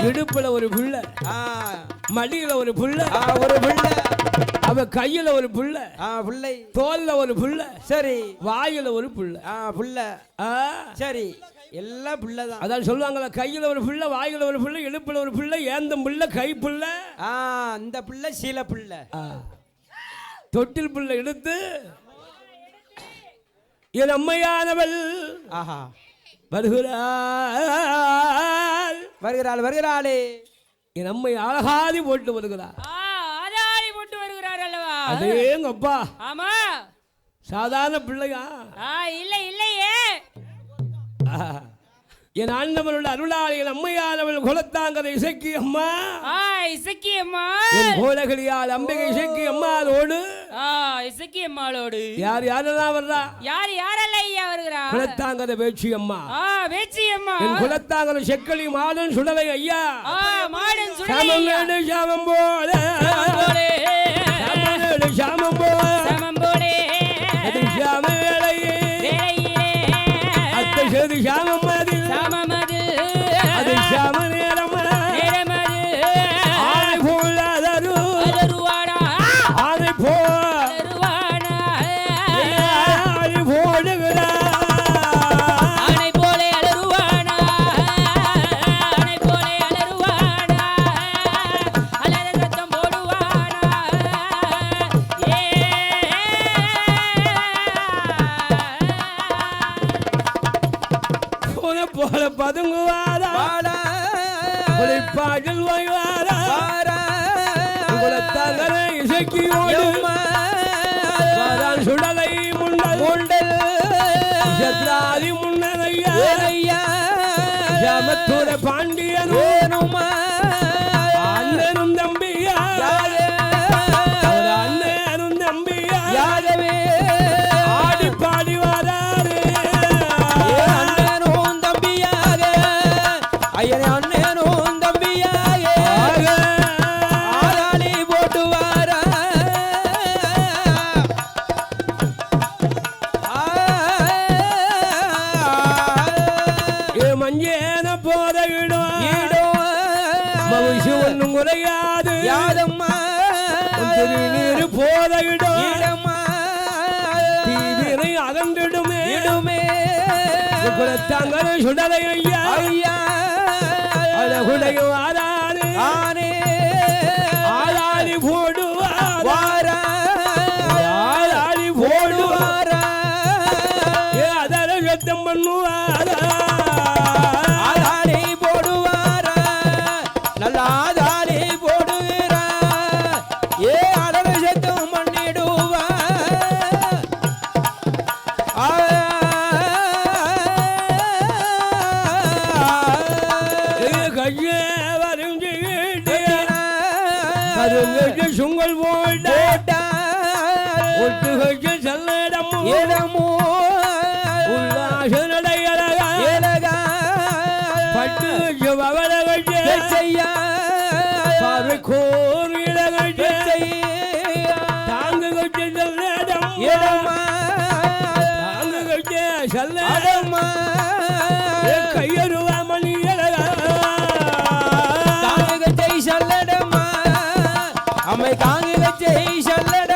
இடுப்புல ஒரு புள்ள. ஆ, மடியில ஒரு புள்ள. ஆ, ஒரு பிள்ளை. அவ கையில ஒரு புள்ள. ஆ பிள்ளை. தோல்ல ஒரு புள்ள. சரி. வாயில ஒரு புள்ள. ஆ பிள்ளை. சரி. எல்லாம் பிள்ளை தான் அதான் சொல்லுவாங்களா கையில ஒரு புள்ள வாயில ஒரு புள்ள இடுப்புல ஒரு புள்ள ஏந்தம் புள்ள கை புள்ள. ஆ அந்த பிள்ளை சீல பிள்ளை. தொட்டில் புள்ள எடுத்து என் அம்மையானவள் ஆஹா. வருகிறாள் வருகிறாள். என் அம்மை அழகாதி போட்டு ஆ, ஆதாரி போட்டு வருகிறார் அல்லவா? அதேங்கப்பா ஆமா. சாதாரண பிள்ளையா? ஆ இல்லை இல்லையே. என் ஆண்டவனோட அருளாளி என் அம்மையானவள் குலத்தாங்கதை இசைக்கு அம்மா. இசக்கி அம்மா. கோலகளியால் அம்பிகை இசைக்கு அம்மாவோடு ஆ இசக்கி அம்மாளோடு. யார் யாரெல்லாம் வர்றா யார் யாரெல்லாம் ஐயா வருகிறா குலத்தாங்கத பேச்சு அம்மா. ஆ வேச்சி அம்மா. என் குலத்தாங்கத செக்கலி மாடன் சுடலை ஐயா. ஆ மாடன் வேடு சாமம் போலே போல போல பதுங்குவாரா? வாடா. குலத்தாங்கதை இசைக்கியோடு எம்மா. வாரான் சுடலை முன்னல். முண்டல். சத்ராதி முன்னதையா வேலையா ஏ மஞ்சேன போத இடும் மகிழ்ச்சி ஒன்றும் குறையாது. யாதம்மா? திருநீர் போத இடும் இடம்மா? தீவினை அகன்றிடுமே. இடுமே. குலத்தாங்கர சுடலை ஐயா. ஐயா. அழகுடைய வாராரு ஆனே பண்ணுவாரா ஆதாரி போடுவாரா நல்ல ஆதாரி போடுகிறா ஏ அடவு சத்தம் பண்ணிடுவா கையே வரைஞ்சிட்டு சுங்கல் ஒட்டு இளகட்டு தாங்கு கட்டு செல்லடம்.